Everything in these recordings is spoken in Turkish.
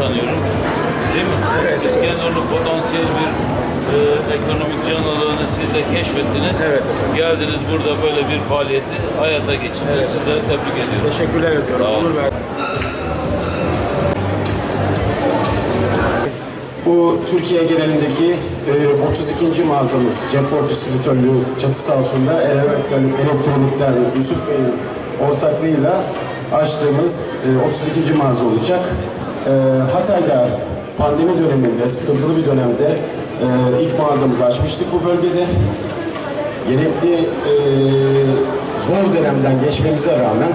tanıyorum. Değil mi? Evet. İskenderun potansiyel bir e, ekonomik can siz de keşfettiniz. Evet. Efendim. Geldiniz burada böyle bir faaliyeti hayata geçirdiniz. Evet. Size tebrik ediyorum. Teşekkürler ediyorum. Sağ olun. Bu Türkiye genelindeki e, 32. mağazamız Ceport Distribütörlüğü çatısı altında elektronikler Yusuf Bey'in ortaklığıyla açtığımız e, 32. mağaza olacak. E, Hatay'da pandemi döneminde, sıkıntılı bir dönemde e, ilk mağazamızı açmıştık bu bölgede. Gerekli e, zor dönemden geçmemize rağmen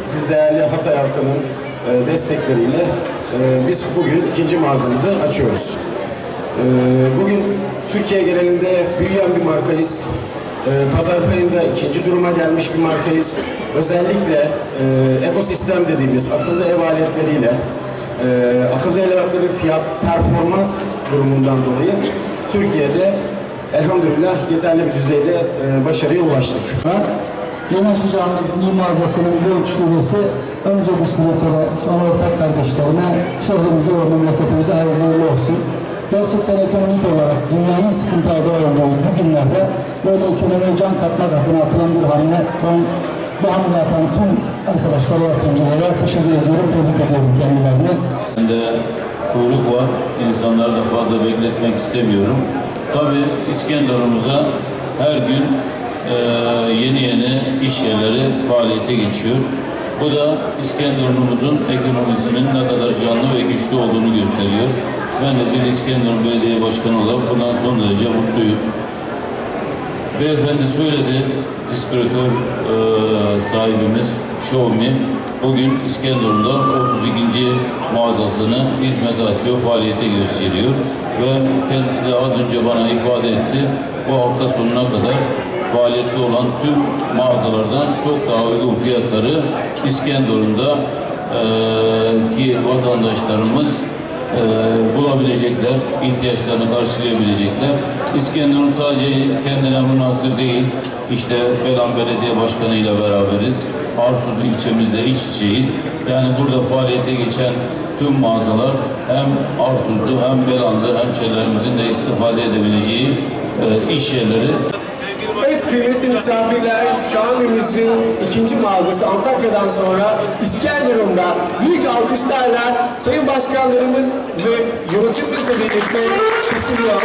siz değerli Hatay halkının e, destekleriyle biz bugün ikinci mağazamızı açıyoruz. Bugün Türkiye genelinde büyüyen bir markayız. Pazar payında ikinci duruma gelmiş bir markayız. Özellikle ekosistem dediğimiz akıllı ev aletleriyle e, akıllı ev aletleri fiyat performans durumundan dolayı Türkiye'de elhamdülillah yeterli bir düzeyde e, başarıya ulaştık. Bir mağazasının bu şubesi önce distribütöre, sonra ortak kardeşlerine, şehrimize ve memleketimize hayırlı olsun. Gerçekten ekonomik olarak dünyanın sıkıntıda olduğu bu günlerde böyle ekonomiye can katmak adına atılan bir hamle. Ben bu hamle atan tüm arkadaşlara, yatırımcılara teşekkür ediyorum, tebrik ediyorum kendilerine. de kuyruk var. İnsanları da fazla bekletmek istemiyorum. Tabii İskenderun'umuza her gün eee, yeni yeni iş yerleri faaliyete geçiyor. Bu da İskenderun'umuzun ekonomisinin ne kadar canlı ve güçlü olduğunu gösteriyor. Ben de bir İskenderun Belediye Başkanı olarak bundan son derece mutluyum. Beyefendi söyledi, distribütör e, sahibimiz Xiaomi bugün İskenderun'da 32. mağazasını hizmete açıyor, faaliyete gösteriyor. Ve kendisi de az önce bana ifade etti, bu hafta sonuna kadar faaliyette olan tüm mağazalardan çok daha uygun fiyatları İskenderun'da e, ki vatandaşlarımız e, bulabilecekler, ihtiyaçlarını karşılayabilecekler. İskenderun sadece kendine münasır değil, işte Belan Belediye Başkanı ile beraberiz. Arsuz ilçemizde iç içeyiz. Yani burada faaliyete geçen tüm mağazalar hem Arsuzlu hem Belanlı hemşehrilerimizin de istifade edebileceği e, iş yerleri. Evet kıymetli misafirler, Şahan'ımızın ikinci mağazası Antakya'dan sonra İskenderun'da büyük alkışlarla Sayın Başkanlarımız ve yönetimimizle birlikte kesiliyor.